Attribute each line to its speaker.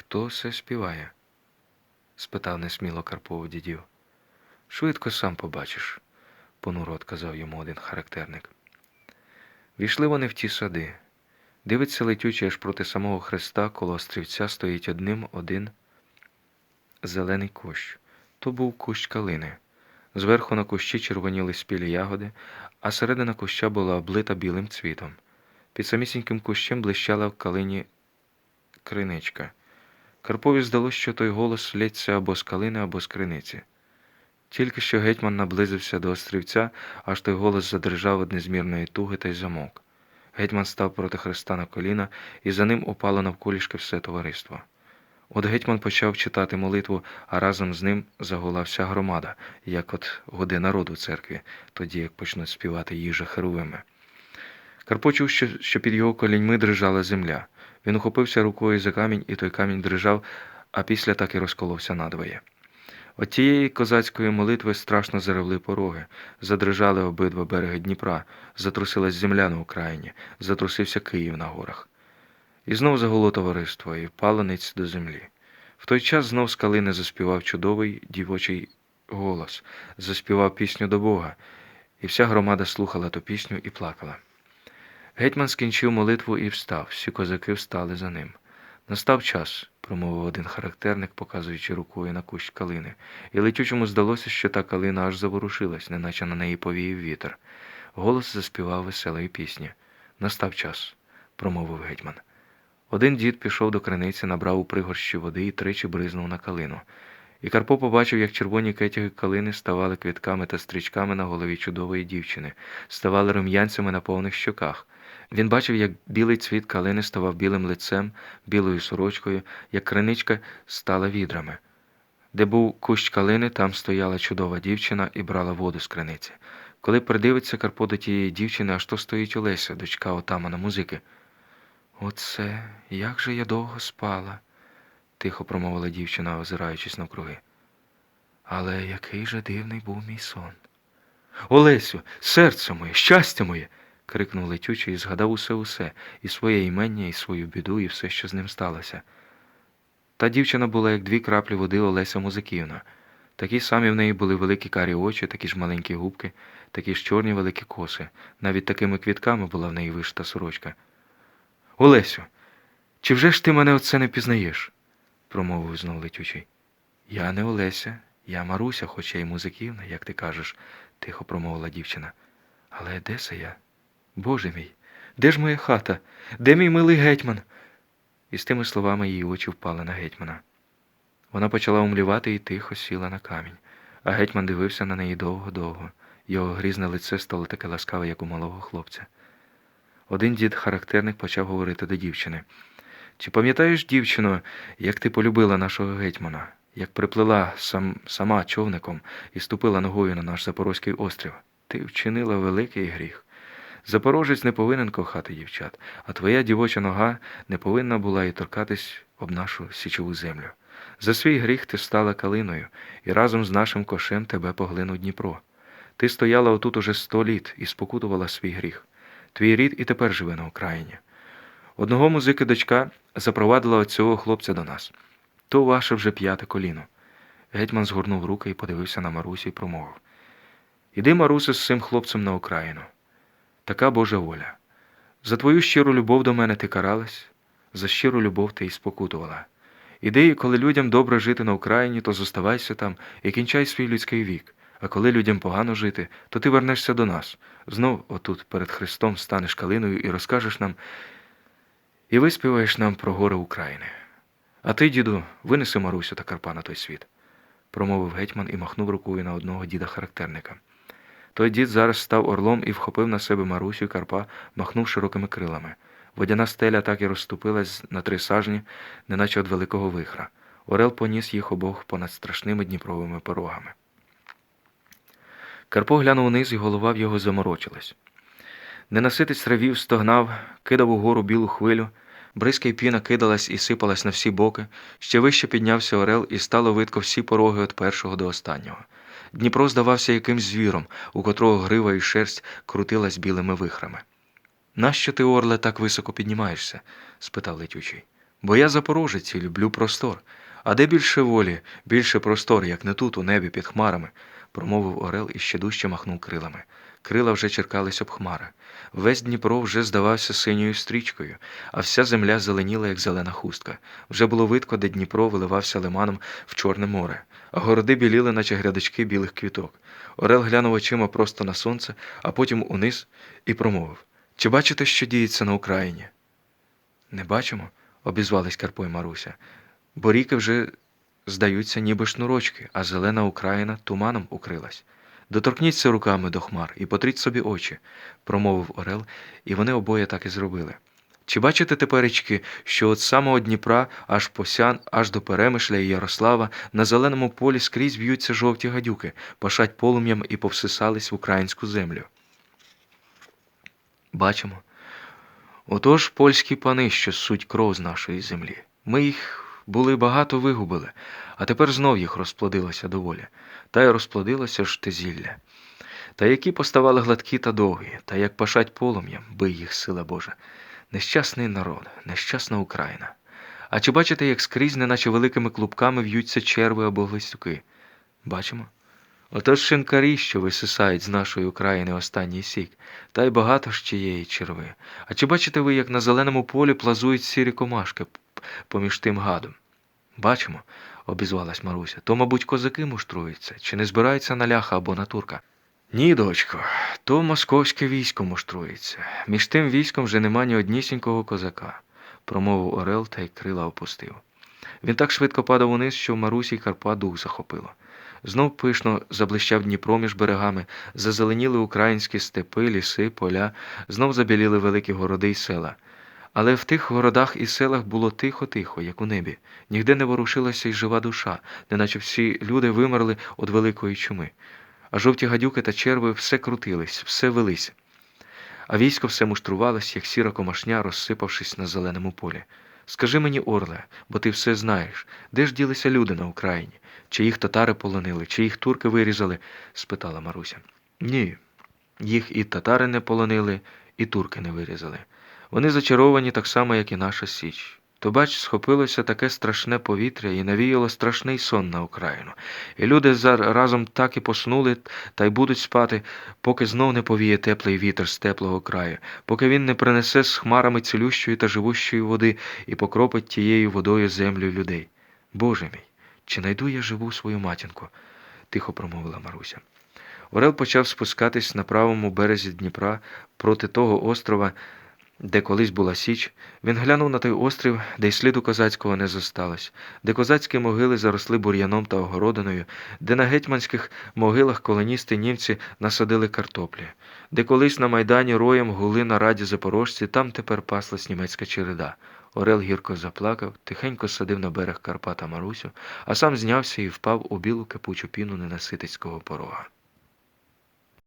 Speaker 1: Хто все співає? спитав несміло Карпов дідів. Швидко сам побачиш, понуро отказав йому один характерник. Війшли вони в ті сади. Дивиться летючий аж проти самого хреста, коло острівця стоїть одним один зелений кущ. То був кущ калини. Зверху на кущі червоніли спілі ягоди, а середина куща була облита білим цвітом. Під самісіньким кущем блищала в калині криничка. Карпові здалося, що той голос лється або з калини, або з криниці. Тільки що гетьман наблизився до острівця, аж той голос задрижав від незмірної туги та й замовк. Гетьман став проти хреста на коліна, і за ним упало навколішки все товариство. От гетьман почав читати молитву, а разом з ним загула вся громада, як от годи народу церкві, тоді як почнуть співати їжа херовими. Карпо чув, що, що під його коліньми дрижала земля. Він ухопився рукою за камінь, і той камінь дрижав, а після так і розколовся надвоє. От тієї козацької молитви страшно заревли пороги, задрижали обидва береги Дніпра, затрусилась земля на Україні, затрусився Київ на горах. І знов загуло товариство, і впало ниць до землі. В той час знов з калини заспівав чудовий дівочий голос, заспівав пісню до Бога, і вся громада слухала ту пісню і плакала. Гетьман скінчив молитву і встав, всі козаки встали за ним. Настав час, промовив один характерник, показуючи рукою на кущ калини, і летючому здалося, що та калина аж заворушилась, неначе на неї повіяв вітер. Голос заспівав веселої пісні. Настав час, промовив гетьман. Один дід пішов до криниці, набрав у пригорщі води і тричі бризнув на калину. І Карпо побачив, як червоні кетяги калини ставали квітками та стрічками на голові чудової дівчини, ставали рум'янцями на повних щоках. Він бачив, як білий цвіт калини ставав білим лицем, білою сорочкою, як криничка стала відрами. Де був кущ калини, там стояла чудова дівчина і брала воду з криниці. Коли придивиться Карпо до тієї дівчини, аж то стоїть Олеся, дочка отамана музики. Оце, як же я довго спала, тихо промовила дівчина, озираючись навкруги. Але який же дивний був мій сон. Олесю, серце моє, щастя моє. Крикнув летючий і згадав усе усе, і своє імення, і свою біду, і все, що з ним сталося. Та дівчина була, як дві краплі води Олеся Музиківна. Такі самі в неї були великі карі очі, такі ж маленькі губки, такі ж чорні великі коси. Навіть такими квітками була в неї вишита сорочка. Олесю, чи вже ж ти мене оце не пізнаєш? промовив знов летючий. Я не Олеся, я Маруся, хоча й музиківна, як ти кажеш, тихо промовила дівчина. Але де це я? Боже мій, де ж моя хата? Де мій милий гетьман? І з тими словами її очі впали на гетьмана. Вона почала умлівати і тихо сіла на камінь, а гетьман дивився на неї довго-довго. Його грізне лице стало таке ласкаве, як у малого хлопця. Один дід характерник почав говорити до дівчини. Чи пам'ятаєш, дівчино, як ти полюбила нашого гетьмана, як приплила сам, сама човником і ступила ногою на наш Запорозький острів? Ти вчинила великий гріх. Запорожець не повинен кохати дівчат, а твоя дівоча нога не повинна була і торкатись об нашу січову землю. За свій гріх ти стала калиною, і разом з нашим кошем тебе поглинув Дніпро. Ти стояла отут уже сто літ і спокутувала свій гріх. Твій рід і тепер живе на Україні. Одного музики дочка запровадила оцього хлопця до нас. То ваше вже п'яте коліно. Гетьман згорнув руки і подивився на Марусю і промовив Іди, Марусе, з цим хлопцем на Україну. Така Божа воля. За твою щиру любов до мене ти каралась, за щиру любов ти і спокутувала. Іди, коли людям добре жити на Україні, то зоставайся там і кінчай свій людський вік. А коли людям погано жити, то ти вернешся до нас. Знов отут перед Христом станеш калиною і розкажеш нам, і виспіваєш нам про гори України. А ти, діду, винеси Марусю та Карпа на той світ, промовив гетьман і махнув рукою на одного діда характерника. Той дід зараз став орлом і вхопив на себе Марусю і Карпа, махнув широкими крилами. Водяна стеля так і розступилась на три сажні, неначе від великого вихра. Орел поніс їх обох понад страшними дніпровими порогами. Карпо глянув униз, і голова в його заморочилась. Ненаситець ревів, стогнав, кидав угору білу хвилю, бризка й піна кидалась і сипалась на всі боки, ще вище піднявся орел і стало видко всі пороги від першого до останнього. Дніпро здавався якимсь звіром, у котрого грива і шерсть крутилась білими вихрами. Нащо ти, орле, так високо піднімаєшся? спитав летючий. Бо я запорожець і люблю простор. А де більше волі, більше простор, як не тут, у небі під хмарами, промовив Орел і ще дужче махнув крилами. Крила вже черкались об хмари. Весь Дніпро вже здавався синьою стрічкою, а вся земля зеленіла, як зелена хустка. Вже було видко, де Дніпро виливався лиманом в Чорне море, городи біліли, наче грядочки білих квіток. Орел глянув очима просто на сонце, а потім униз і промовив Чи бачите, що діється на Україні? Не бачимо, обізвались Карпо й Маруся. Бо ріки вже здаються, ніби шнурочки, а зелена Україна туманом укрилась. Доторкніться руками до хмар і потріть собі очі, промовив Орел, і вони обоє так і зробили. Чи бачите теперечки, що від самого Дніпра аж по Сян, аж до Перемишля і Ярослава на зеленому полі скрізь б'ються жовті гадюки, пашать полум'ям і повсисались в українську землю? Бачимо. Отож польські пани, що суть кров з нашої землі. Ми їх були багато вигубили, а тепер знов їх розплодилося доволі, та й розплодилося ж те зілля. Та які поставали гладкі та довгі, та як пашать полум'ям, бий їх сила Божа. Нещасний народ, нещасна Україна. А чи бачите, як скрізь, неначе великими клубками в'ються черви або глистюки? Бачимо. Отож шинкарі, що висисають з нашої України останній сік, та й багато ж тієї черви. А чи бачите ви, як на зеленому полі плазують сірі комашки поміж тим гадом? Бачимо, обізвалась Маруся. То, мабуть, козаки муштруються, чи не збираються на ляха або на турка? Ні, дочко, то московське військо муштрується. Між тим військом вже нема ні однісінького козака, промовив Орел та й крила опустив. Він так швидко падав униз, що в Марусі Карпа дух захопило. Знов пишно заблищав Дніпро між берегами, зазеленіли українські степи, ліси, поля, знов забіліли великі городи й села. Але в тих городах і селах було тихо-тихо, як у небі. Нігде не ворушилася й жива душа, неначе всі люди вимерли від великої чуми. А жовті гадюки та черви все крутились, все велись. А військо все муштрувалось, як сіра комашня, розсипавшись на зеленому полі. Скажи мені, Орле, бо ти все знаєш, де ж ділися люди на Україні? Чи їх татари полонили, чи їх турки вирізали? спитала Маруся. Ні, їх і татари не полонили, і турки не вирізали. Вони зачаровані так само, як і наша Січ. То бач, схопилося таке страшне повітря і навіяло страшний сон на Україну. І люди разом так і поснули та й будуть спати, поки знов не повіє теплий вітер з теплого краю, поки він не принесе з хмарами цілющої та живущої води і покропить тією водою землю людей. Боже мій, чи найду я живу свою матінку? тихо промовила Маруся. Орел почав спускатись на правому березі Дніпра проти того острова, де колись була Січ. Він глянув на той острів, де й сліду козацького не зосталось, де козацькі могили заросли бур'яном та огородиною, де на гетьманських могилах колоністи німці насадили картоплі, де колись на майдані роєм гули на раді запорожці, там тепер паслась німецька череда. Орел гірко заплакав, тихенько садив на берег Карпата Марусю, а сам знявся і впав у білу кипучу піну ненаситицького порога.